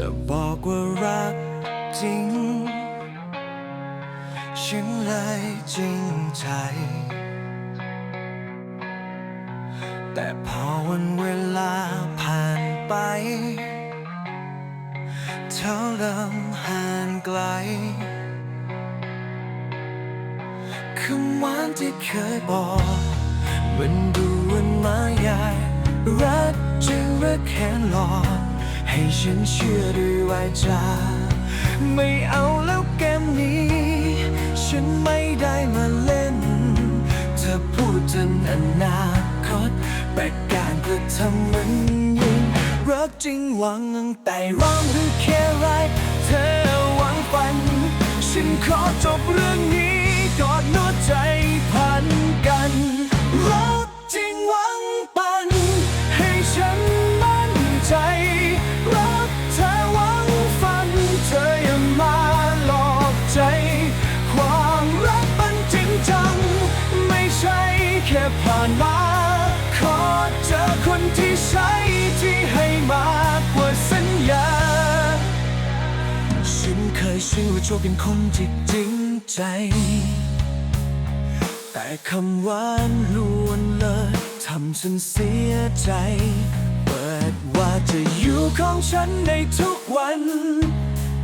จะบอกว่ารักจริง ฉันเลยจริงใจ แต่พอวันเวลาผ่านไป เธอเริ่มห่างไกลคำหวานที่เคยบอก มันดูวันมายารักจริงหรือแค่หลอก ให้ฉันเชื่อด้วยวาจา ไม่เอาแล้วเกมนี้ ฉันไม่ได้มาเล่น เธอพูดถึงอนาคตแต่การกระทำมันยิ่งรักจริงหวังแต่ร้องหรือแค่ไรเธอหวังฝัน ฉันขอจบเรื่องนี้ ผ่านมา ขอเจอคนที่ใช่ที่ให้มากกว่าสัญญา ฉันเคยเชื่อว่าโชคเป็นคนที่จริงใจ แต่คำหวานลวนเลยทำฉันเสียใจ เปิดว่าจะอยู่ของฉันในทุกวัน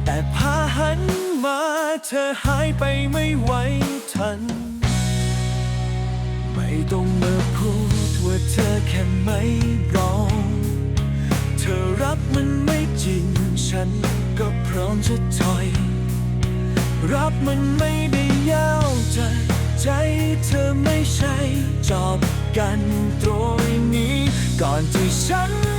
แต่พาหันมาเธอหายไปไม่ไหวทัน ต้องมาพูดว่าเธอแค่ไม่ร้อง เธอรับมันไม่จริง ฉันก็พร้อมจะถอย รับมันไม่ได้ยาวใจ ใจเธอไม่ใช่ จอบกันตรงนี้ ก่อนที่ฉัน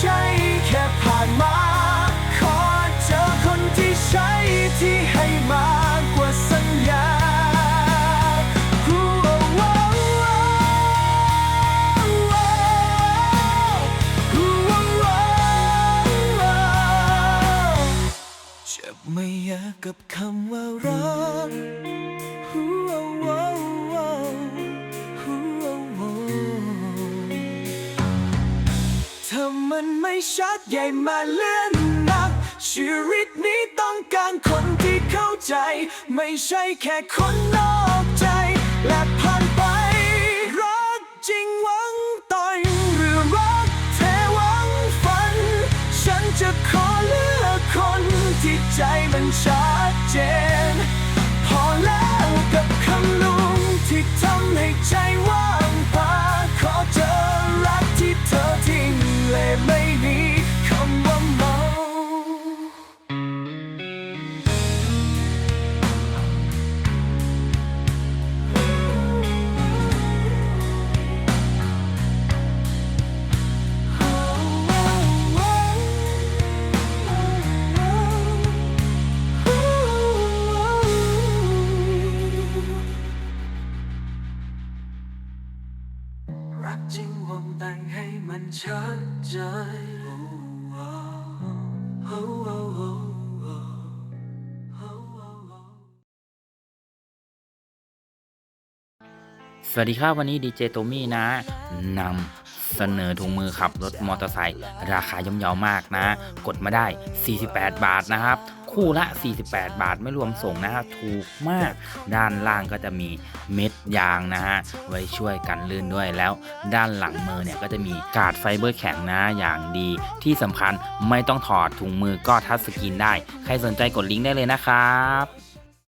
ใช่แค่ผ่านมา ขอเจอคนที่ใช่ที่ให้มากกว่าสัญญาเจ็บไม่อยากกับคำว่ารัก นไม่ชัดใหญ่มาเลื่อนนักชีวิตนี้ต้องการคนที่เข้าใจ ไม่ใช่แค่คนนอกใจ และผ่านไป รักจริงหวังต่อยหรือรักแท้หวังฝัน ฉันจะขอเลือกคนที่ใจมันชัดเจน จริงวงแต่งให้มันชัดใจสวัสดีครับวันนี้ดีเจโตมี่นะนำเสนอถุงมือขับรถมอเตอร์ไซค์ราคาย่อมเยาวมากนะ กดมาได้ 48 บาทนะครับ คู่ละ 48 บาทไม่รวมส่งนะฮะถูกมากด้านล่างก็จะมีเม็ดยางนะฮะไว้ช่วยกันลื่นด้วยแล้ว ด้านหลังมือเนี่ยก็จะมีกาดไฟเบอร์แข็งนะอย่างดี ที่สำคัญไม่ต้องถอดถุงมือก็ทัชสกรีนได้ ใครสนใจกดลิงก์ได้เลยนะครับ